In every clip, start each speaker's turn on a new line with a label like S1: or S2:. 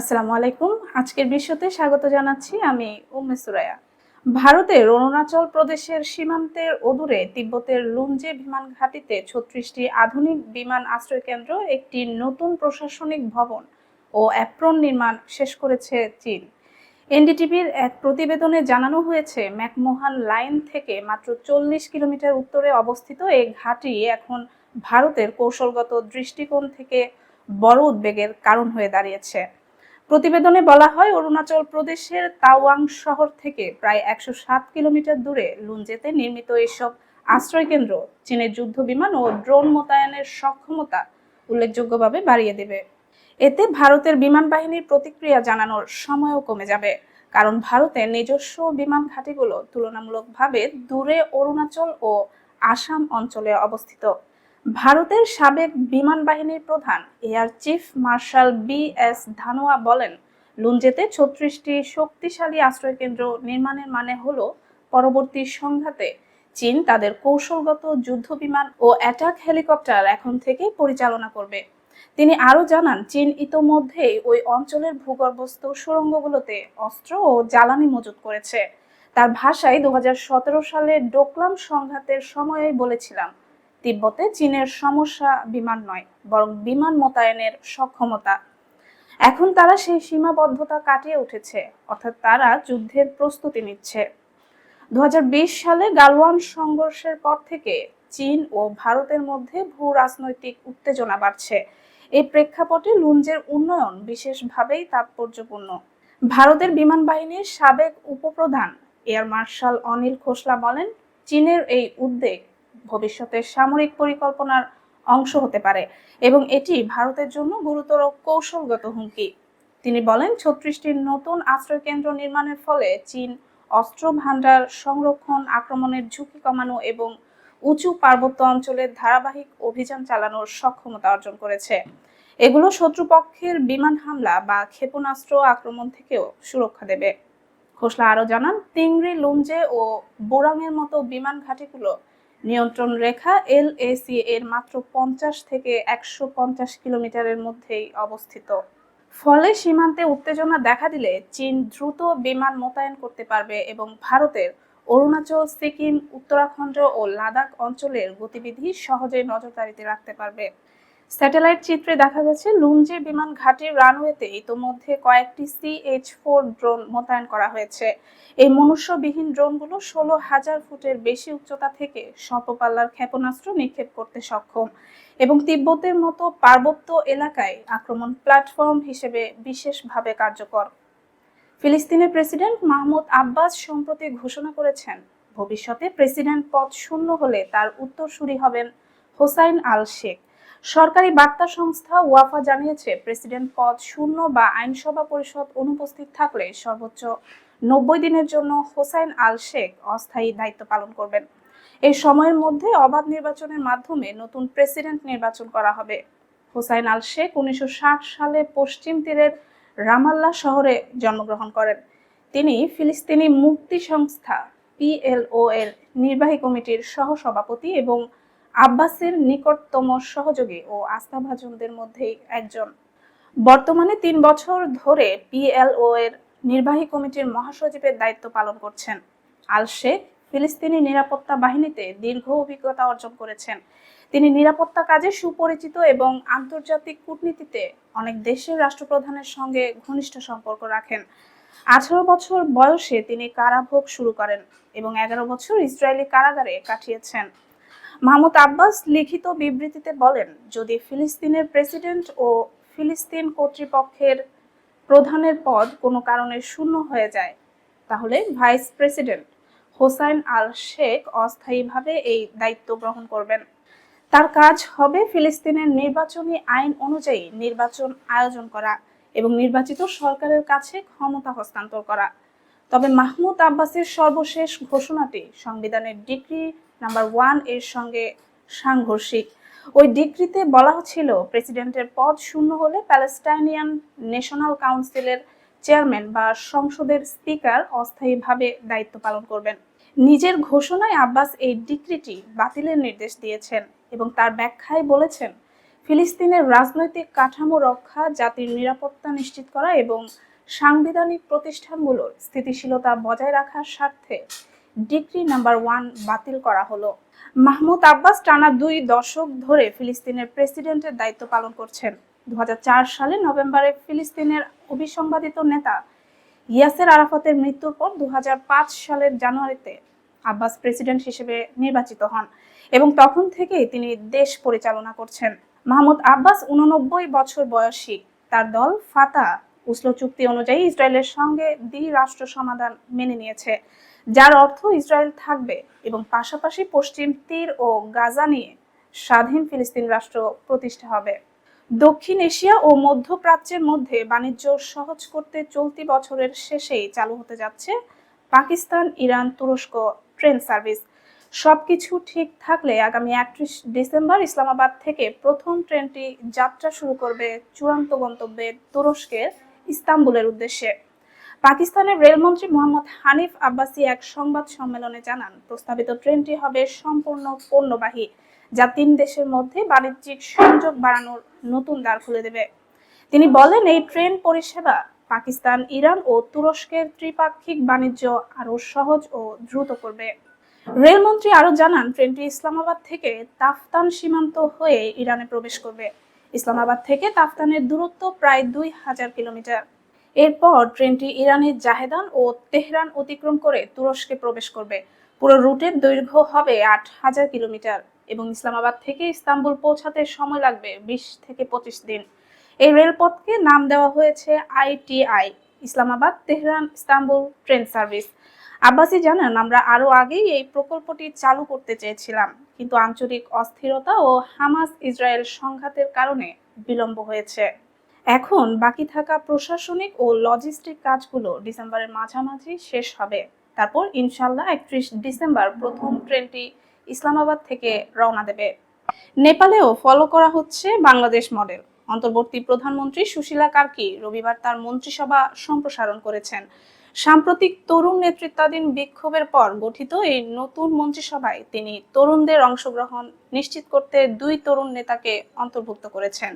S1: আসসালামু আলাইকুম। আজকের বিশ্বতে স্বাগত জানাচ্ছি আমি উম্মে সুরায়া ভারতের অরুণাচল প্রদেশের সীমান্তের অদূরে তিব্বতের লুঞ্জে বিমান ঘাঁটিতে ছত্রিশটি আধুনিক বিমান আশ্রয় কেন্দ্র, একটি নতুন প্রশাসনিক ভবন ও অ্যাপ্রন নির্মাণ শেষ করেছে চীন। এনডিটিভির এক প্রতিবেদনে জানানো হয়েছে, ম্যাকমোহান লাইন থেকে মাত্র চল্লিশ কিলোমিটার উত্তরে অবস্থিত এই ঘাঁটি এখন ভারতের কৌশলগত দৃষ্টিকোণ থেকে বড় উদ্বেগের কারণ হয়ে দাঁড়িয়েছে। প্রতিবেদনে বলা হয়, অরুণাচল প্রদেশের তাওয়াং শহর থেকে প্রায় একশো সাত কিলোমিটার দূরে লুঞ্জেতে নির্মিত এসব আশ্রয়কেন্দ্র, চীনের যুদ্ধ বিমান ও ড্রোন মোতায়েনের সক্ষমতা উল্লেখযোগ্যভাবে বাড়িয়ে দেবে। এতে ভারতের বিমান বাহিনীর প্রতিক্রিয়া জানানোর সময়ও কমে যাবে। কারণ ভারতের নিজস্ব বিমান ঘাঁটিগুলো তুলনামূলকভাবে দূরে অরুণাচল ও আসাম অঞ্চলে অবস্থিত। ভারতের সাবেক বিমান বাহিনীর প্রধান, air chief marshal B S Dhanoa বলেন, লুঞ্জেতে ছত্রিশটি শক্তিশালী আশ্রয়কেন্দ্র নির্মাণের মানে হলো পরবর্তী সংঘাতে চীন তাদের কৌশলগত যুদ্ধ বিমান ও অ্যাটাক হেলিকপ্টার এখন থেকে পরিচালনা করবে। তিনি আরও জানান, চীন ইতোমধ্যেই ওই অঞ্চলের ভূগর্ভস্থ সুড়ঙ্গগুলোতে অস্ত্র ও জ্বালানি মজুত করেছে। তার ভাষায় দু হাজার সতেরো সালে ডোকলাম সংঘাতের সময়েই বলেছিলাম তিব্বতে চীনের সমস্যা বিমান নয়, বরং বিমান মোতায়েনের সক্ষমতা। এখন তারা সেই সীমাবদ্ধতা কাটিয়ে উঠেছে, অর্থাৎ তারা যুদ্ধের প্রস্তুতি নিচ্ছে। দুই হাজার বিশ সালে গালওয়ান সংঘর্ষের পর থেকে চীন ও ভারতের মধ্যে ভূ রাজনৈতিক উত্তেজনা বাড়ছে। এই প্রেক্ষাপটে লুঞ্জের উন্নয়ন বিশেষভাবেই তাৎপর্যপূর্ণ। ভারতের বিমান বাহিনীর সাবেক উপপ্রধান এয়ার মার্শাল অনিল খোসলা বলেন, চীনের এই উদ্বেগ ভবিষ্যতের সামরিক পরিকল্পনার অংশ হতে পারে এবং এটি ভারতের জন্য গুরুতর কৌশলগত হুমকি। তিনি বলেন, ছত্রিশটির নতুন আশ্রয়কেন্দ্র নির্মাণের ফলে চীন অস্ত্র ভাণ্ডার সংরক্ষণ, আক্রমণের ঝুঁকি কমানো এবং উঁচু পার্বত্য অঞ্চলের ধারাবাহিক অভিযান চালানোর সক্ষমতা অর্জন করেছে। এগুলো শত্রুপক্ষের বিমান হামলা বা ক্ষেপণাস্ত্র আক্রমণ থেকেও সুরক্ষা দেবে। খোসলা আরও জানান, তিংরি, লুমজে ও বোরাংয়ের মতো বিমান ঘাঁটিগুলো নিয়ন্ত্রণ রেখা এল এর মাত্র পঞ্চাশ থেকে একশো পঞ্চাশ কিলোমিটারের মধ্যেই অবস্থিত। ফলে সীমান্তে উত্তেজনা দেখা দিলে চীন দ্রুত বিমান মোতায়েন করতে পারবে এবং ভারতের অরুণাচল, সিকিম, উত্তরাখণ্ড ও লাদাখ অঞ্চলের গতিবিধি সহজে নজরদারিতে রাখতে পারবে। স্যাটেলাইট চিত্রে দেখা গেছে, লুঞ্জে বিমান ঘাটির রানওয়েতে ইতোমধ্যে কয়েকটি সিএইচ ফোর ড্রোন মোতায়েন করা হয়েছে। এই মনুষ্যবিহীন ড্রোনগুলো ষোলো হাজার ফুটের বেশি উচ্চতা থেকে স্বল্পপাল্লার ক্ষেপণাস্ত্র নিক্ষেপ করতে সক্ষম এবং তিব্বতের মতো পার্বত্য এলাকায় আক্রমণ প্ল্যাটফর্ম হিসেবে বিশেষভাবে কার্যকর। ফিলিস্তিনের প্রেসিডেন্ট মাহমুদ আব্বাস সম্প্রতি ঘোষণা করেছেন, ভবিষ্যতে প্রেসিডেন্ট পদ শূন্য হলে তার উত্তরসূরি হবেন হোসাইন আল শেখ। সরকারি বার্তা সংস্থা ওয়াফা জানিয়েছে, প্রেসিডেন্ট পদ শূন্য বা আইনসভা পরিষদ অনুপস্থিত থাকলে সর্বোচ্চ নব্বই দিনের জন্য হোসাইন আল শেখ অস্থায়ী দায়িত্ব পালন করবেন। এই সময়ের মধ্যে অবাধ নির্বাচনের মাধ্যমে নতুন প্রেসিডেন্ট নির্বাচন করা হবে। হোসাইন আল শেখ উনিশশো ষাট সালে পশ্চিম তীরের রামাল্লা শহরে জন্মগ্রহণ করেন। তিনি ফিলিস্তিনি মুক্তি সংস্থা পিএলও এর নির্বাহী কমিটির সহসভাপতি এবং আব্বাসের নিকটতম সহযোগী ও আস্থাভাজনদের মধ্যেই একজন। বর্তমানে তিন বছর ধরে পিএলও এর নির্বাহী কমিটির মহাসচিবের দায়িত্ব পালন করছেন। আল শেখ ফিলিস্তিনি নিরাপত্তা বাহিনীতে দীর্ঘ অভিজ্ঞতা অর্জন করেছেন। তিনি নিরাপত্তা কাজে সুপরিচিত এবং আন্তর্জাতিক কূটনীতিতে অনেক দেশের রাষ্ট্রপ্রধানের সঙ্গে ঘনিষ্ঠ সম্পর্ক রাখেন। আঠারো বছর বয়সে তিনি কারাভোগ শুরু করেন এবং এগারো বছর ইসরায়েলি কারাগারে কাটিয়েছেন। মাহমুদ আব্বাস লিখিত বিবৃতিতে বলেন, যদি ফিলিস্তিনের প্রেসিডেন্ট ও ফিলিস্তিন কর্তৃপক্ষের প্রধানের পদ কোনো কারণে শূন্য হয়ে যায়, তাহলে vice president Hussein Al Sheikh অস্থায়ীভাবে এই দায়িত্ব গ্রহণ করবেন। তার কাজ হবে ফিলিস্তিনের নির্বাচনী আইন অনুযায়ী নির্বাচন আয়োজন করা এবং নির্বাচিত সরকারের কাছে ক্ষমতা হস্তান্তর করা। তবে মাহমুদ আব্বাসের সর্বশেষ ঘোষণাটি সংবিধানের ডিগ্রি নাম্বার ওয়ানের সঙ্গে সাংঘর্ষিক। ওই ডিগ্রিতে বলা হচ্ছিল প্রেসিডেন্টের পদ শূন্য হলে প্যালেস্টাইনিয়ান ন্যাশনাল কাউন্সিলের চেয়ারম্যান বা সংসদের স্পিকার অস্থায়ীভাবে দায়িত্ব পালন করবেন। নিজের ঘোষণায় আব্বাস এই ডিক্রিটি বাতিলের নির্দেশ দিয়েছেন এবং তার ব্যাখ্যায় বলেছেন, ফিলিস্তিনের রাজনৈতিক কাঠামো রক্ষা, জাতির নিরাপত্তা নিশ্চিত করা এবং সাংবিধানিক প্রতিষ্ঠানগুলোর স্থিতিশীলতা বজায় রাখার স্বার্থে ডিগ্রি নাম্বার ওয়ান বাতিল করা হলো। মাহমুদ আব্বাস টানা দুই দশক ধরে ফিলিস্তিনের প্রেসিডেন্টের দায়িত্ব পালন করছেন। দু সালে নভেম্বরে ফিলিস্তিনের অবিসংবাদিত নেতা ইয়াসের আরাফাতের মৃত্যুর পর দু সালের জানুয়ারিতে আব্বাস প্রেসিডেন্ট হিসেবে নির্বাচিত হন এবং তখন থেকেই তিনি দেশ পরিচালনা করছেন। মাহমুদ আব্বাস উননব্বই বছর বয়সী। তার দল ফাতা, উসলো চুক্তি অনুযায়ী ইসরায়েলের সঙ্গে দ্বি রাষ্ট্র সমাধান মেনে নিয়েছে। যার অর্থ ইসরায়েল থাকবে এবং পাশাপাশি পশ্চিম তীর ও গাজা নিয়ে স্বাধীন ফিলিস্তিন রাষ্ট্র প্রতিষ্ঠা হবে। দক্ষিণ এশিয়া ও মধ্যপ্রাচ্যের মধ্যে বাণিজ্য সহজ করতে চলতি বছরের শেষেই চালু হতে যাচ্ছে পাকিস্তান ইরান তুরস্ক ট্রেন সার্ভিস। সবকিছু ঠিক থাকলে আগামী একত্রিশ ডিসেম্বর ইসলামাবাদ থেকে প্রথম ট্রেনটি যাত্রা শুরু করবে চূড়ান্ত গন্তব্যে তুরস্কের ইস্তাম্বুলের উদ্দেশ্যে। পাকিস্তানের রেলমন্ত্রী মোহাম্মদ হানিফ আব্বাসি এক সংবাদ সম্মেলনে জানান, প্রস্তাবিত ট্রেনটি হবে সম্পূর্ণ পণ্যবাহী যা তিন দেশের মধ্যে বাণিজ্যিক সংযোগ বাড়ানোর নতুন দ্বার খুলে দেবে। তিনি বলেন, এই ট্রেন পরিষেবা পাকিস্তান, ইরান ও তুরস্কের ত্রিপাক্ষিক বাণিজ্য আরও সহজ ও দ্রুত করবে। রেলমন্ত্রী আরও জানান, ট্রেনটি ইসলামাবাদ থেকে তাফতান সীমান্ত হয়ে ইরানে প্রবেশ করবে। ইসলামাবাদ থেকে তাফতানের দূরত্ব প্রায় দুই হাজার কিলোমিটার। এরপর ট্রেনটি ইরানের জাহেদান ও তেহরান অতিক্রম করে তুরস্কে প্রবেশ করবে। পুরো রুটের দৈর্ঘ্য হবে আট হাজার কিলোমিটার এবং ইসলামাবাদ থেকে ইস্তাম্বুল পৌঁছাতে সময় লাগবে বিশ থেকে পঁচিশ দিন। এই রেলপথকে নাম দেওয়া হয়েছে ITI, Islamabad, Tehran, Istanbul train service. Abbasi জানান, আমরা আরও আগেই এই প্রকল্পটি চালু করতে চেয়েছিলাম, কিন্তু আঞ্চলিক অস্থিরতা ও হামাস ইসরায়েল সংঘাতের কারণে বিলম্ব হয়েছে। এখন বাকি থাকা প্রশাসনিক ও লজিস্টিক কাজগুলো ডিসেম্বরের মাঝামাঝি শেষ হবে। তারপর ইনশাল্লাহ একত্রিশ ডিসেম্বর প্রথম ট্রেনটি ইসলামাবাদ থেকে রওনা দেবে। নেপালেও ফলো করা হচ্ছে বাংলাদেশ মডেল অন্তর্বর্তী প্রধানমন্ত্রী সুশীলা কার্কি রবিবার তার মন্ত্রিসভা সম্প্রসারণ করেছেন। সাম্প্রতিক তরুণ নেতৃত্বাধীন বিক্ষোভের পর গঠিত এই নতুন মন্ত্রিসভায় তিনি তরুণদের অংশগ্রহণ নিশ্চিত করতে দুই তরুণ নেতাকে অন্তর্ভুক্ত করেছেন।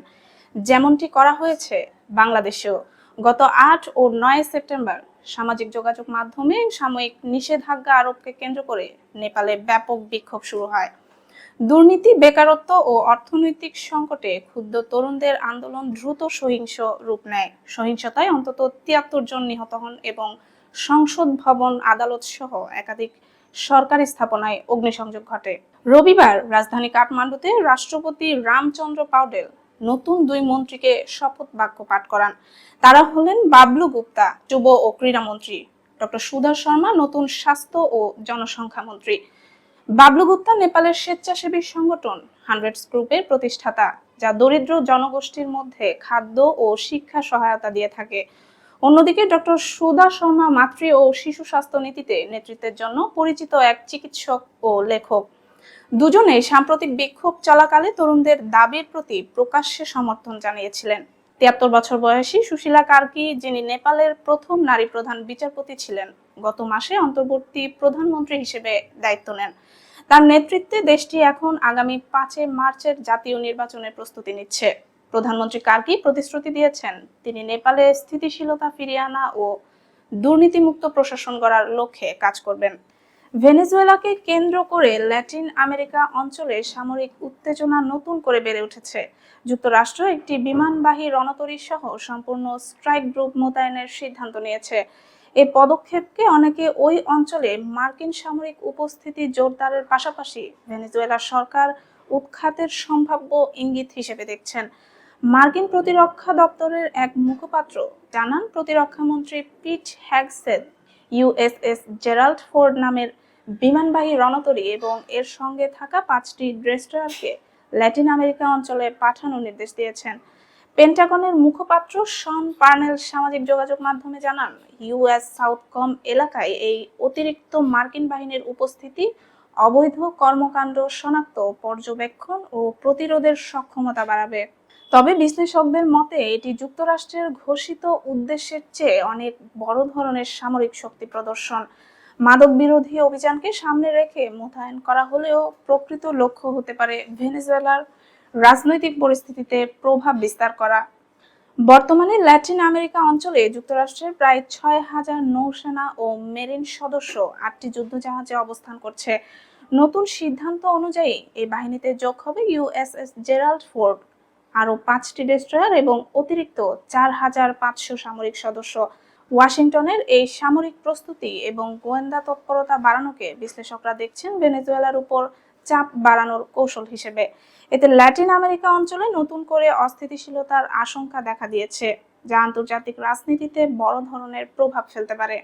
S1: যেমনটি করা হয়েছে বাংলাদেশেও। গত আট ও নয় সেপ্টেম্বর সামাজিক যোগাযোগ মাধ্যমে সাময়িক নিষেধাজ্ঞা আরোপকে কেন্দ্র করে নেপালে ব্যাপক বিক্ষোভ শুরু হয়। দুর্নীতি, বেকারত্ব ও অর্থনৈতিক সংকটে ক্ষুদ্র তরুণদের আন্দোলন দ্রুত সহিংস রূপ নেয়। সহিংসতায় অন্তত তিয়াত্তর জন নিহত হন এবং সংসদ ভবন, আদালত সহ একাধিক সরকারি স্থাপনায় অগ্নিসংযোগ ঘটে। রবিবার রাজধানী কাঠমান্ডুতে রাষ্ট্রপতি রামচন্দ্র পাউডেল নতুন দুই মন্ত্রীকে শপথ বাক্য পাঠ করান। তারা হলেন বাবলু গুপ্তা, যুব ও ক্রীড়ামন্ত্রী ডক্টর সুধা শর্মা, নতুন স্বাস্থ্য ও জনসংখ্যা মন্ত্রী। বাবলু গুপ্তা নেপালের স্বেচ্ছাসেবী সংগঠন, হান্ড্রেডস গ্রুপের প্রতিষ্ঠাতা, যা দরিদ্র জনগোষ্ঠীর মধ্যে খাদ্য ও শিক্ষা সহায়তা দিয়ে থাকে। অন্যদিকে ডক্টর সুধা শর্মা মাতৃ ও শিশু স্বাস্থ্য নীতিতে নেতৃত্বের জন্য পরিচিত এক চিকিৎসক ও লেখক। দুজনেই সাম্প্রতিক বিক্ষোভ চলাকালে তরুণদের দাবির প্রতি প্রকাশ্যে সমর্থন জানিয়েছিলেন। তিয়াত্তর বছর বয়সী সুশীলা কার্কি, যিনি নেপালের প্রথম নারী প্রধান বিচারপতি ছিলেন, গত মাসে অন্তর্বর্তী প্রধানমন্ত্রী হিসেবে দায়িত্ব নেন। তার নেতৃত্বে দেশটি এখন আগামী পাঁচই মার্চের জাতীয় নির্বাচনের প্রস্তুতি নিচ্ছে। প্রধানমন্ত্রী কার্কি প্রতিশ্রুতি দিয়েছেন, তিনি নেপালে স্থিতিশীলতা ফিরিয়ে আনা ও দুর্নীতিমুক্ত প্রশাসন গড়ার লক্ষ্যে কাজ করবেন। ভেনেজুয়েলাকে কেন্দ্র করে ল্যাটিন আমেরিকা অঞ্চলে সামরিক উত্তেজনা নতুন করে বেড়ে উঠেছে। যুক্তরাষ্ট্র একটি বিমানবাহী রণতরী সহ সম্পূর্ণ স্ট্রাইক গ্রুপ মোতায়েনের সিদ্ধান্ত নিয়েছে। এ পদক্ষেপকে অনেকে ওই অঞ্চলে মার্কিন সামরিক উপস্থিতি জোরদারের পাশাপাশি ভেনেজুয়েলা সরকার উৎখাতের সম্ভাব্য ইঙ্গিত হিসেবে দেখছেন। মার্কিন প্রতিরক্ষা দপ্তরের এক মুখপাত্র জানান প্রতিরক্ষামন্ত্রী Pete Hegseth USS Gerald Ford নামের বিমানবাহী রণতরী এবং এর সঙ্গে থাকা পাঁচটি ড্রেস্টারকে ল্যাটিন আমেরিকা অঞ্চলে পাঠানোর নির্দেশ দিয়েছেন। পেন্টাগনের মুখপাত্র শন পার্নেল সামাজিক যোগাযোগ মাধ্যমে জানান ইউএস সাউথকম এলাকায় এই অতিরিক্ত মার্কিন বাহিনীর উপস্থিতি, অবৈধ কর্মকাণ্ড শনাক্ত, পর্যবেক্ষণ ও প্রতিরোধের সক্ষমতা বাড়াবে। তবে বিশ্লেষকদের মতে, এটি যুক্তরাষ্ট্রের ঘোষিত উদ্দেশ্যের চেয়ে অনেক বড় ধরনের সামরিক শক্তি প্রদর্শন। মাদক বিরোধী অভিযানকে সামনে রেখে মোতায়েন করা হলেও প্রকৃত লক্ষ্য হতে পারে ভেনেজুয়েলার রাজনৈতিক পরিস্থিতিতে প্রভাব বিস্তার করা। বর্তমানে ল্যাটিন আমেরিকা অঞ্চলে যুক্তরাষ্ট্রের প্রায় ছয় হাজার নৌসেনা ও মেরিন সদস্য আটটি যুদ্ধজাহাজে অবস্থান করছে। নতুন সিদ্ধান্ত অনুযায়ী এই বাহিনীতে যোগ হবে ইউএসএস জেরাল্ড ফোর্ড, আরও পাঁচটি ডেস্ট্রয়ার এবং অতিরিক্ত চার হাজার পাঁচশো সামরিক সদস্য। ওয়াশিংটনের এই সামরিক প্রস্তুতি এবং গোয়েন্দা তৎপরতা বাড়ানোকে বিশ্লেষকরা দেখছেন ভেনেজুয়েলার উপর চাপ বাড়ানোর কৌশল হিসেবে। এতে ল্যাটিন আমেরিকা অঞ্চলে নতুন করে অস্থিতিশীলতার আশঙ্কা দেখা দিয়েছে, যা আন্তর্জাতিক রাজনীতিতে বড় ধরনের প্রভাব ফেলতে পারে।